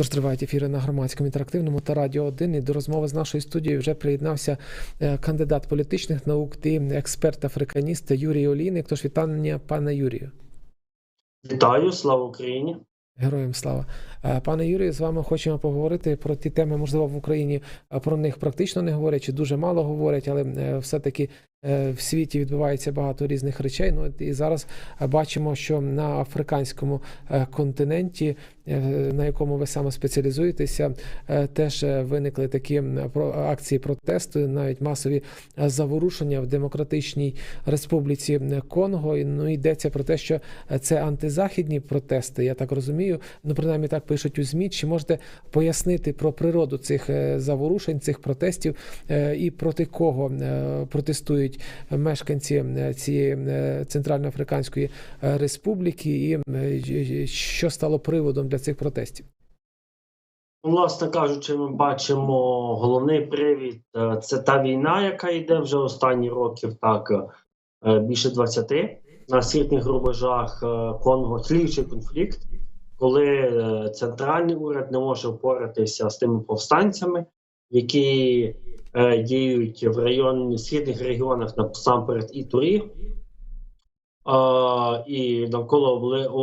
Отож, тривають ефіри на громадському інтерактивному та радіо 1. І до розмови з нашою студією вже приєднався е, кандидат політичних наук і експерт африканіст Юрій Олійник. Тож вітання, пане Юрію. Вітаю, слава Україні. Героям слава. Е, Пане Юрію, з вами хочемо поговорити про ті теми, можливо, в Україні е, про них практично не говорять, чи дуже мало говорять, але е, все-таки в світі відбувається багато різних речей. Ну і зараз бачимо, що на африканському континенті, на якому ви саме спеціалізуєтеся, теж виникли такі акції протесту, навіть масові заворушення в Демократичній Республіці Конго. Ну йдеться про те, що це антизахідні протести. Я так розумію. Ну принаймні так пишуть у змі. Чи можете пояснити про природу цих е, заворушень, цих протестів е, і проти кого е, протестують мешканці цієї Центральноафриканської Республіки, і що стало приводом для цих протестів? Власне кажучи, ми бачимо головний привід це та війна, яка йде вже останні років, так більше 20 на східних рубежах Конго, тліючий конфлікт, коли е, центральний уряд не може впоратися з тими повстанцями, які е, діють в районі східних регіонах насамперед Ітурі. е, І навколо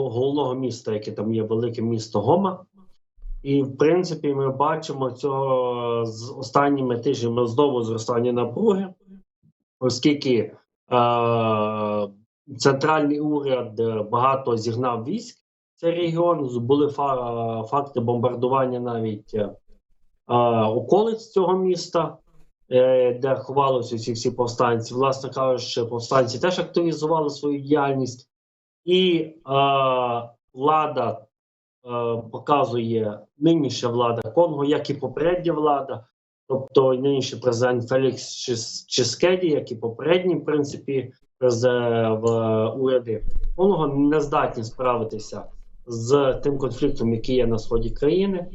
головного міста, яке там є велике місто Гома. І в принципі, ми бачимо цього з останніми тижнями знову зростання напруги, оскільки е, центральний уряд е, багато зігнав військ цей регіон. Були фа- факти бомбардування навіть е, околиць цього міста, е, де ховалися ці всі повстанці. Власне кажучи, повстанці теж активізували свою діяльність, і влада е, показує нинішня влада Конго, як і попередня влада, тобто нинішній президент Фелікс Чис- Чискеді, як і попередній, в принципі, в уряди Конго не здатні справитися з тим конфліктом, який є на сході країни.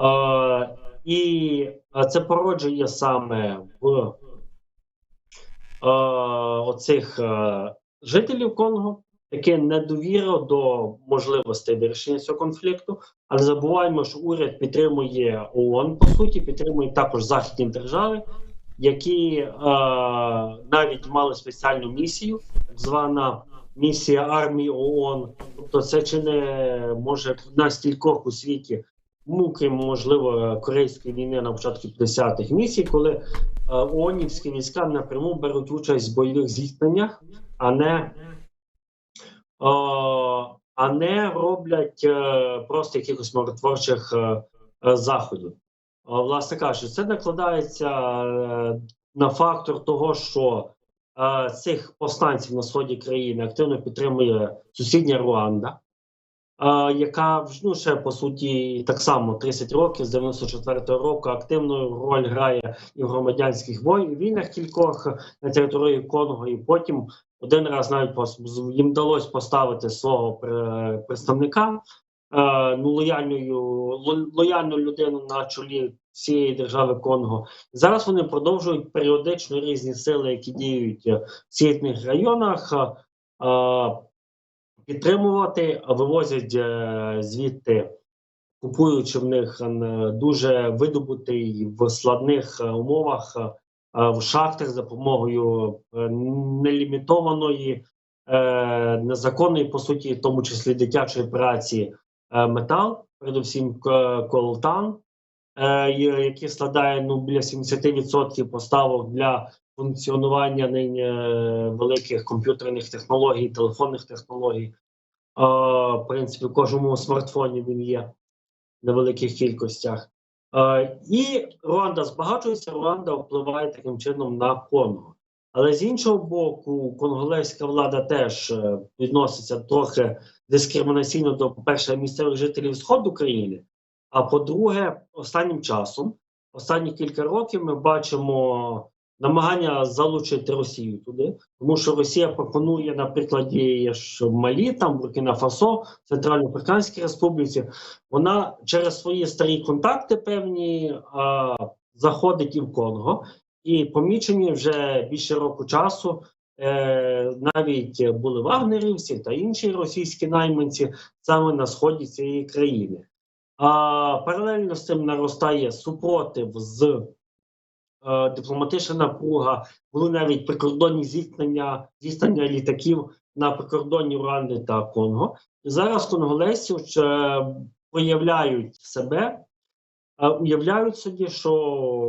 Е, і це породжує саме в е, оцих е, жителів Конго таке недовіра до можливостей вирішення цього конфлікту, але забуваємо, що уряд підтримує ООН, по суті, підтримує також західні держави, які е, навіть мали спеціальну місію, так звана місія армії ООН. Тобто, це чи не може одна з кількох у світі. Ну, крім можливо корейської війни на початку 50-х місій, коли е, ООНівські війська напряму беруть участь в бойових зіткненнях, а не Е, а не роблять е, просто якихось миротворчих заходів. Власне кажучи, це накладається на фактор того, що е, цих повстанців на сході країни активно підтримує сусідня Руанда, е, яка ну, ще по суті так само 30 років з 94-го року активну роль грає і в громадянських вой- війнах кількох на території Конго, і потім один раз навіть їм вдалося поставити свого представника, е, ну лояльною ло- лояльну людину на чолі всієї держави Конго. Зараз вони продовжують періодично різні сили, які діють в східних районах, е, підтримувати, вивозять е, звідти. Купуючи в них е, дуже видобутий в складних умовах в шахтах за допомогою нелімітованої, незаконної, по суті, в тому числі дитячої праці, метал, передусім колтан, е, і- який складає ну, біля 70% поставок для функціонування нині е, великих комп'ютерних технологій, телефонних технологій. Е, В принципі, в кожному смартфоні він є на великих кількостях. І Руанда збагачується, Руанда впливає таким чином на Конго. Але з іншого боку, конголезька влада теж відноситься трохи дискримінаційно до перше місцевих жителів сходу країни. А по-друге, останнім часом, останні кілька років, ми бачимо намагання залучити Росію туди, тому що Росія пропонує, на прикладі ж Малі, там Буркіна Фасо, Центральноафриканській Республіці, вона через свої старі контакти певні а, заходить і в Конго, і помічені вже більше року часу. Е, навіть були вагнерівці та інші російські найманці саме на сході цієї країни. Паралельно з цим наростає супротив з е, дипломатична напруга, були навіть прикордонні зіткнення, зіткнення літаків на прикордонні Руанди та Конго. І зараз конголезці ще проявляють себе, е, уявляють собі, що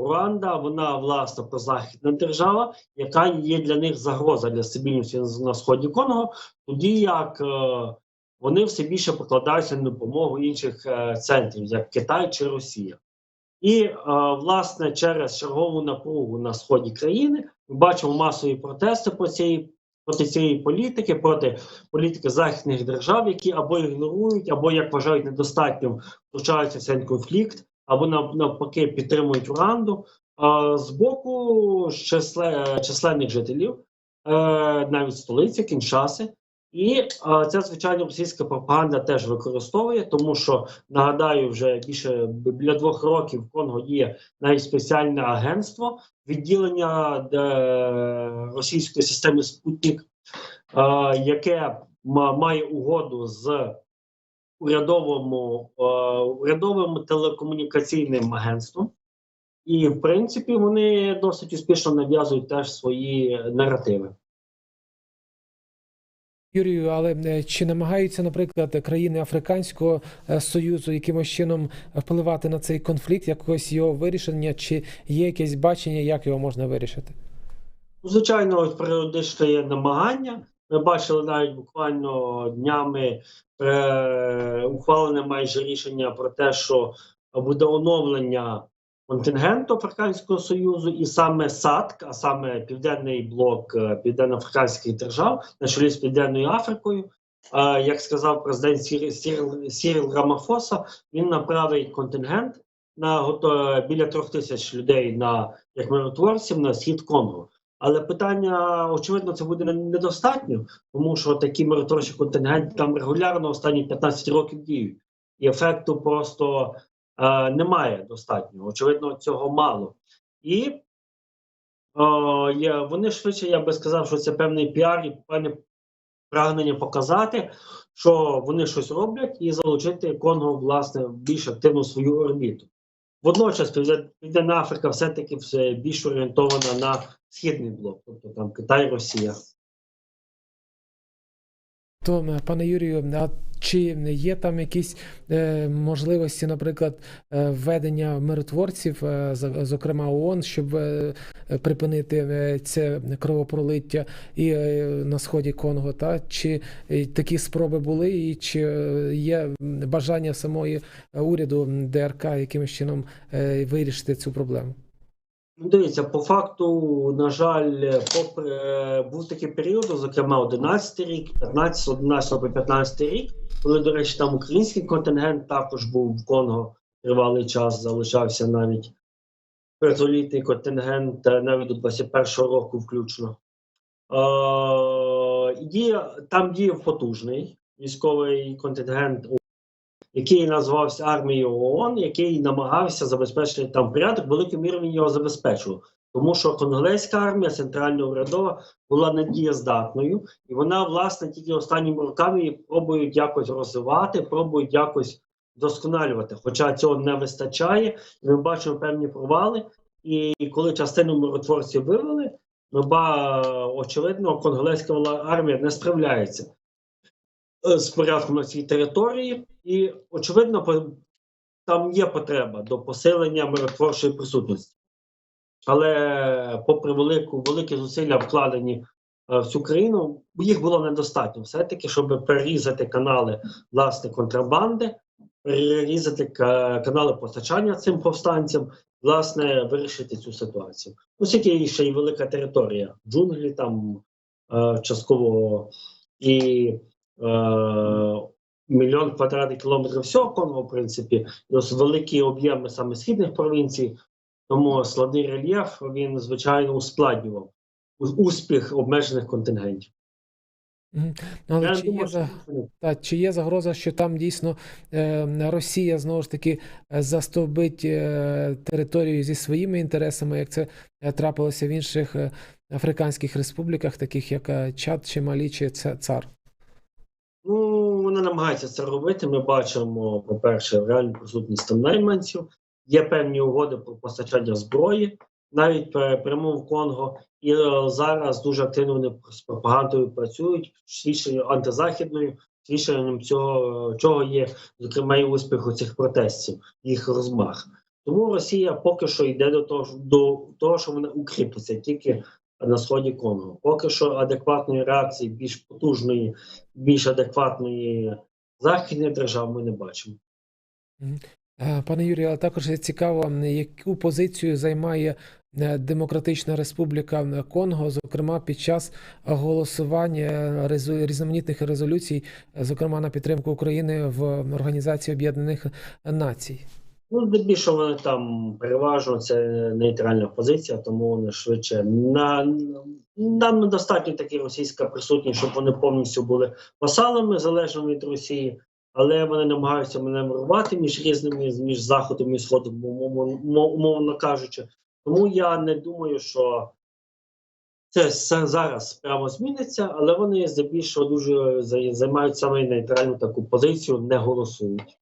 Руанда вона власна прозахідна держава, яка є для них загроза для стабільності на сході Конго, тоді як е, вони все більше покладаються на допомогу інших е, центрів, як Китай чи Росія. І е, власне через чергову напругу на сході країни ми бачимо масові протести по цієї проти цієї політики, проти політики західних держав, які або ігнорують, або як вважають недостатньо втручаються в цей конфлікт, або навпаки підтримують Уранду. Е, з боку числе, численних жителів, е, навіть столиці Кіншаси. І е, це звичайно російська пропаганда теж використовує, тому що нагадаю, вже більше біля двох років в Конго є навіть спеціальне агентство відділення російської системи Спутник, е, яке має угоду з урядовим, е, урядовим телекомунікаційним агентством. І, в принципі, вони досить успішно нав'язують теж свої наративи. Юрію, але е, чи намагаються, наприклад, країни Африканського е, Союзу якимось чином впливати на цей конфлікт, якось його вирішення, чи є якесь бачення, як його можна вирішити? Ну, Звичайно, періодично є намагання. Ми бачили навіть буквально днями е, ухвалене майже рішення про те, що буде оновлення контингенту Африканського Союзу, і саме САДК, а саме Південний блок е, південно-африканських держав, на чолі з Південною Африкою. Е, як сказав президент Сіріл, Рамафоса, він направить контингент на біля трьох тисяч людей на як миротворців на схід Конго. Але питання, очевидно, це буде недостатньо, тому що такі миротворчі контингенти там регулярно останні 15 років діють. І ефекту просто е, немає достатньо. Очевидно, цього мало. І е, є, вони швидше, я би сказав, що це певний піар і певне прагнення показати, що вони щось роблять, і залучити Конго, власне, більш активну свою орбіту. Водночас Південна Африка все-таки все більш орієнтована на східний блок, тобто там Китай, Росія. То, е, пане Юрію, а чи є там якісь е, можливості, наприклад, е, введення миротворців, зокрема ООН, щоб припинити це кровопролиття і на сході Конго? Та чи такі спроби були, і чи є бажання самої уряду ДРК якимось чином вирішити цю проблему? Ну, Дивіться, по факту, на жаль, попри е, був такий період, зокрема 11 рік, 15, 11 по 15 рік, коли, до речі, там український контингент також був в Конго тривалий час, залишався навіть п'ятилітній контингент, е, навіть до 21-го року включно. Е, там діяв потужний військовий контингент який назвався армією ООН, який намагався забезпечити там порядок, великою мірою він його забезпечував. Тому що конголезька армія, центральна урядова, була недієздатною, і вона, власне, тільки останніми роками її пробують якось розвивати, пробують якось вдосконалювати. Хоча цього не вистачає, і ми бачимо певні провали. І коли частину миротворців вивели, ми ба очевидно, конголезька армія не справляється з порядком на цій території, і очевидно, там є потреба до посилення миротворчої присутності. Але, попри велику, великі зусилля вкладені е, в цю країну, їх було недостатньо все-таки, щоб перерізати канали власне контрабанди, перерізати канали постачання цим повстанцям, власне, вирішити цю ситуацію. Оскільки ще й велика територія, джунглі там е, частково і е, мільйон квадратних кілометрів всього Конго, в принципі, і ось великі об'єми саме східних провінцій, тому складний рельєф він звичайно ускладнював успіх обмежених контингентів. Мгм. Але Я чи є думаю, що Та чи є загроза, що там дійсно е, Росія знову ж таки е, застовбить е, територію зі своїми інтересами, як це е, трапилося в інших е, африканських республіках, таких як е, Чад чи Малі чи Цар? Вони намагаються це робити. Ми бачимо, по-перше, реальну присутність там найманців. Є певні угоди про постачання зброї, навіть прямо в Конго. І е, зараз дуже активно вони з пропагандою працюють, свідченням антизахідною, свідченням цього, чого є, зокрема, і успіх у цих протестів, їх розмах. Тому Росія поки що йде до того, до того, що вона укріпиться тільки на сході Конго. Поки що адекватної реакції, більш потужної, більш адекватної західних держав ми не бачимо. Е, Пане Юрію, а також цікаво, яку позицію займає е, Демократична Республіка Конго, зокрема під час голосування резу- різноманітних резолюцій, е, зокрема на підтримку України в Організації Об'єднаних Націй. Ну, здебільшого вони там переважно це нейтральна позиція, тому вони швидше на нам недостатньо таки російська присутність, щоб вони повністю були васалами залежно від Росії, але вони намагаються маневрувати між різними між заходом і сходом, умовно кажучи. Тому я не думаю, що це зараз прямо зміниться, але вони здебільшого дуже займають саме нейтральну таку позицію, не голосують.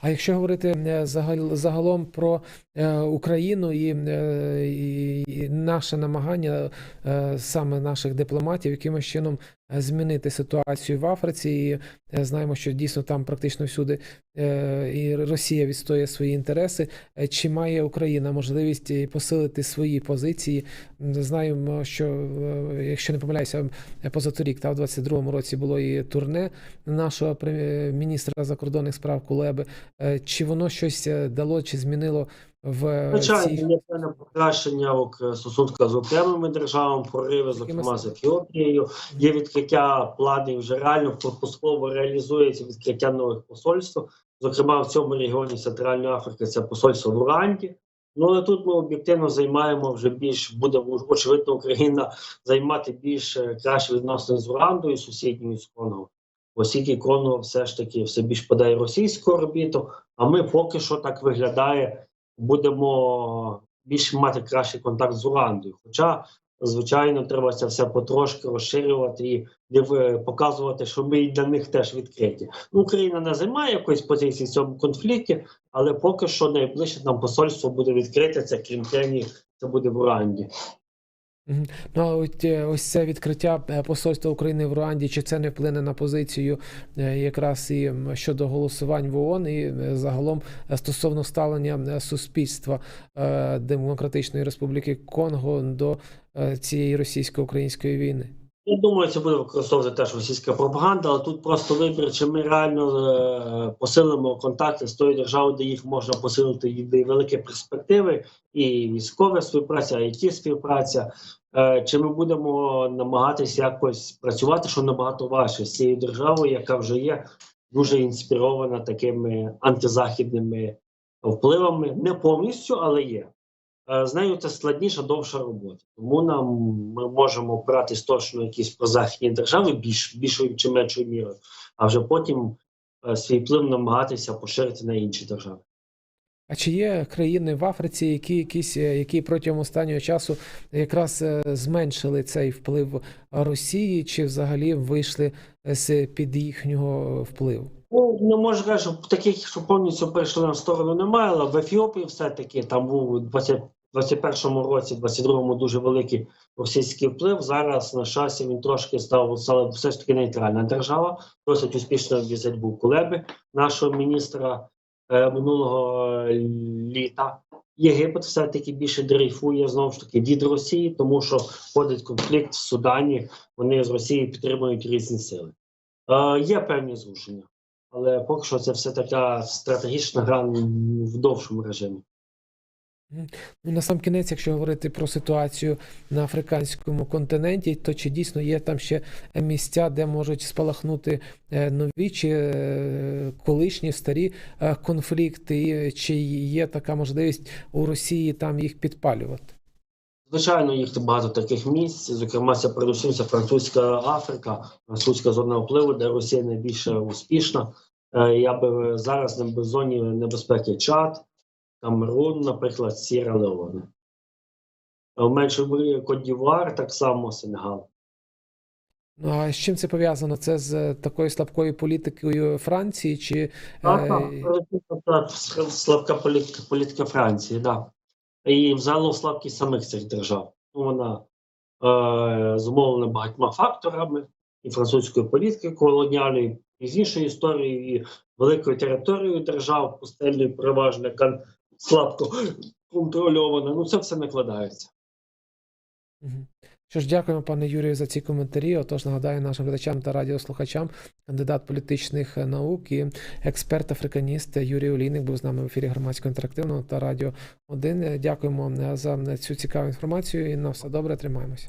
А якщо говорити е, загал- загалом про е, Україну і, е, і, і наше намагання саме наших дипломатів, якимось чином змінити ситуацію в Африці, і е, знаємо, що дійсно там практично всюди е, і Росія відстоює свої інтереси. Е, Чи має Україна можливість посилити свої позиції? Знаємо, що е, якщо не помиляюся, е, позаторік, та в 22-му році було і турне нашого міністра закордонних справ Кулеби. Е, Чи воно щось е, дало, чи змінило в е, Звичайно, є певне покращення в стосунках з окремими державами, прориви, зокрема з Ефіопією. Є відкриття планів вже реально поступово реалізується відкриття нових посольств. Зокрема, в цьому регіоні Центральної Африки це посольство в Уранді. Ну але тут ми об'єктивно займаємо вже більш буде очевидно Україна займати більш е, краще відносини з Урандою, сусідньою з Конго. Оскільки Конго все ж таки все більш подає російську орбіту, а ми поки що так виглядає будемо більше мати кращий контакт з Урандою. Хоча, звичайно, треба це все потрошки розширювати і показувати, що ми і для них теж відкриті. Ну, Україна не займає якоїсь позиції в цьому конфлікті, але поки що найближче нам посольство буде відкрите. Це крім Кенії, це буде в Уранді. Ну, а от е, ось це відкриття е, посольства України в Руанді, чи це не вплине на позицію е, якраз і щодо голосувань в ООН і загалом стосовно ставлення суспільства Демократичної Республіки Конго до цієї російсько-української війни? Я думаю, це буде використовувати теж російська пропаганда, але тут просто вибір, чи ми реально посилимо контакти з тою державою, де їх можна посилити де великі перспективи, і військова співпраця, і it співпраця. Е, чи ми будемо намагатися якось працювати, що набагато важче з цією державою, яка вже є дуже інспірована такими антизахідними впливами, не повністю, але є. Е, З нею це складніша, довша робота. Тому нам ми можемо опиратись точно якісь прозахідні держави більш більшою чи меншою мірою, а вже потім е, свій вплив намагатися поширити на інші держави. А чи є країни в Африці, які якісь е, які протягом останнього часу якраз е, зменшили цей вплив Росії, чи взагалі вийшли з під їхнього впливу? Ну, не можу сказати, що таких, що повністю перейшли на сторону, немає, але в Ефіопії все-таки там був у 20, 21-му році, 22-му дуже великий російський вплив. Зараз на шасі він трошки став стала все ж таки нейтральна держава. Досить успішно візит був Кулеби, нашого міністра е, минулого е, літа. Єгипет все-таки більше дрейфує знову ж таки від Росії, тому що входить конфлікт в Судані. Вони з Росії підтримують різні сили. Е, є певні зрушення, але поки що це все така стратегічна гра в довшому режимі. Ну, на сам кінець, якщо говорити про ситуацію на африканському континенті, то чи дійсно є там ще місця, де можуть спалахнути е, нові чи е, колишні старі е, конфлікти, чи є така можливість у Росії там їх підпалювати? Звичайно, їх багато таких місць. Зокрема, це передусім французька Африка, французька зона впливу, де Росія найбільше успішна. Я би зараз не зоні небезпеки Чад, Камерун, наприклад, Сіра Леоне. В меншому Кодівуар, так само Сенегал. Ну, а з чим це пов'язано? Це з такою слабкою політикою Франції чи Так, е, так, слабка політика, політика Франції, да. І взагалом слабкість самих цих держав. Ну, Вона е, зумовлена багатьма факторами і французькою політикою колоніальною, і з іншої історії, і великою територією держав, пустельною переважно, яка слабко контрольована. Ну, це все накладається. Що ж, дякуємо, пане Юрію, за ці коментарі. Отож, нагадаю нашим глядачам та радіослухачам, кандидат політичних наук і експерт африканіст Юрій Олійник був з нами в ефірі громадського інтерактивного та радіо 1. Дякуємо за цю цікаву інформацію і на все добре. Тримаємося.